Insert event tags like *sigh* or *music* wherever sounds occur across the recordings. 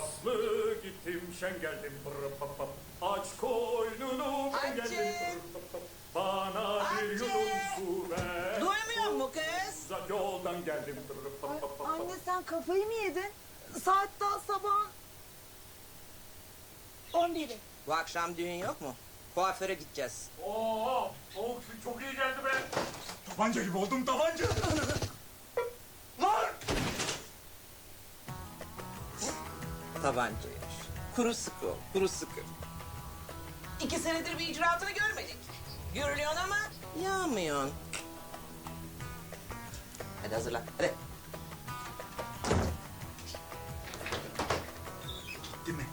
Sivaslı gittim şen geldim pırr pap pap. Aç koynunu ben Hacı! geldim pırr pap pap. Bana bir Hacı! yudum su ver. Duymuyor mu kız? Uzak yoldan geldim pırr pap pap pap. Anne sen kafayı mı yedin? Saat daha sabah. 11'i. Bu akşam düğün yok mu? Kuaföre gideceğiz. Oo, su çok iyi geldi be. Tabanca gibi oldum tabanca. *laughs* Tabanca yaş. Kuru sıkı ol, kuru sıkı. İki senedir bir icraatını görmedik. Gürlüyorsun ama yağmıyorsun. Hadi hazırlan, hadi. Gitti mi?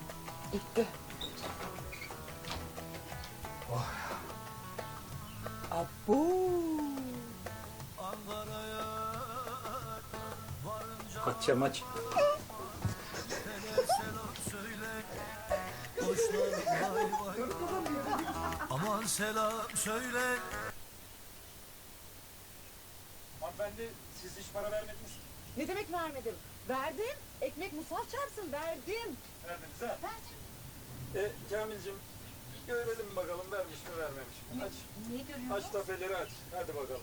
Gitti. Abo. Kaçacağım aç. Selam söyle. Hanımefendi siz hiç para vermediniz. Ne demek vermedim? Verdim. Ekmek musal çarpsın verdim. Verdiniz ha? E, Kamil'cim görelim bakalım vermiş mi vermemiş mi? Aç. Niye görüyorsun? Aç tafeleri aç. Hadi bakalım.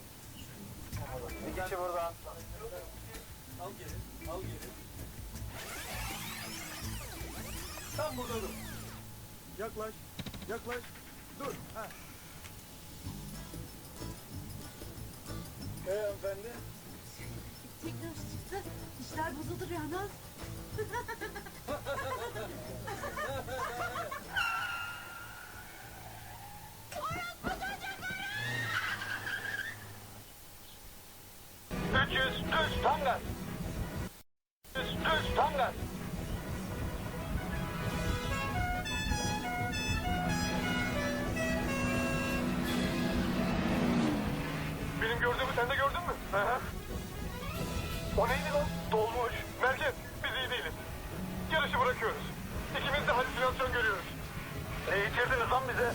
Geçi buradan. Al geri. Al geri. Tam burada dur. Yaklaş. Yaklaş. Dur. Ha. Hanımefendi? Tekrar çıktı. İşler bozuldu Rana. Üç yüz düz tam gaz. Düz düz tam gaz. Benim gördüğümü sen de gördün hı. O neydi lan? Dolmuş. Merkez. Biz iyi değiliz. Yarışı bırakıyoruz. İkimiz de halüsinasyon görüyoruz. Ne içirdiniz lan bize?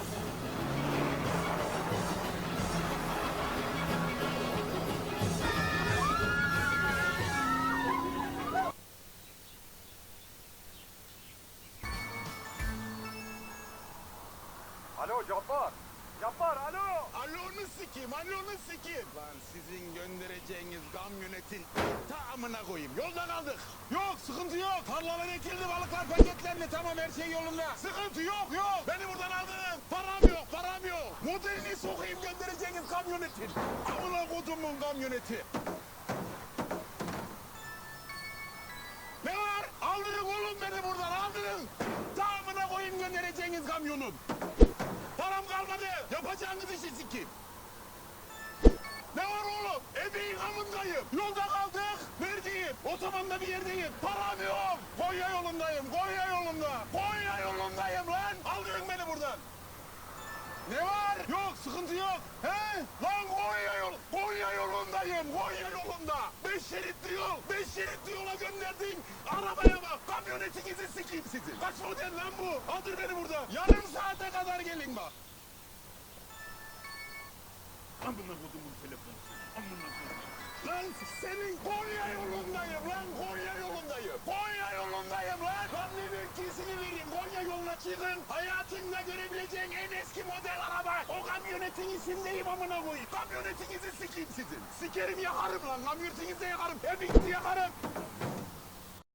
Alo Cabbar. Alonu sikeyim. Lan sizin göndereceğiniz kamyonetin tamamına koyayım. Yolda kaldık. Yok, sıkıntı yok. Tarlalar ekildi, balıklar paketlendi. Tamam, her şey yolunda. Sıkıntı yok, yok. Beni buradan aldın. Param yok, param yok. Modelini sokayım göndereceğiniz kamyonetin. Amına kodumun kamyoneti. Ne var? Aldırın oğlum beni buradan, aldırın. Tamamına koyayım göndereceğiniz kamyonun. Param kalmadı. Yapacağınız işi sikeyim. Oğlum? Ebeğin amındayım. Yolda kaldık. Neredeyim? Otobanda bir yerdeyim. Param yok. Konya yolundayım. Konya yolunda. Konya yolundayım lan. Aldırın beni buradan. Ne var? Yok sıkıntı yok. He? Lan Konya yol. Konya yolundayım. Konya yolunda. Beş şeritli yol. Beş şeritli yola gönderdin. Arabaya bak. Kamyonetinizi sikeyim sizi. Kaç model lan bu? Aldır beni buradan. Yarım saate kadar gelin bak. Amına kodumun telefonu. Amına kodum. Lan senin Konya yolundayım lan Konya yolundayım. Konya yolundayım lan. Lan ne mülkisini vereyim. Konya yoluna çıkın. Hayatında görebileceğin en eski model araba. O kamyonetin isimdeyim amına koyayım. Kamyonetinizi sikeyim sizin. Sikerim yakarım lan. Kamyonetinizi yakarım. Hepinizi yakarım.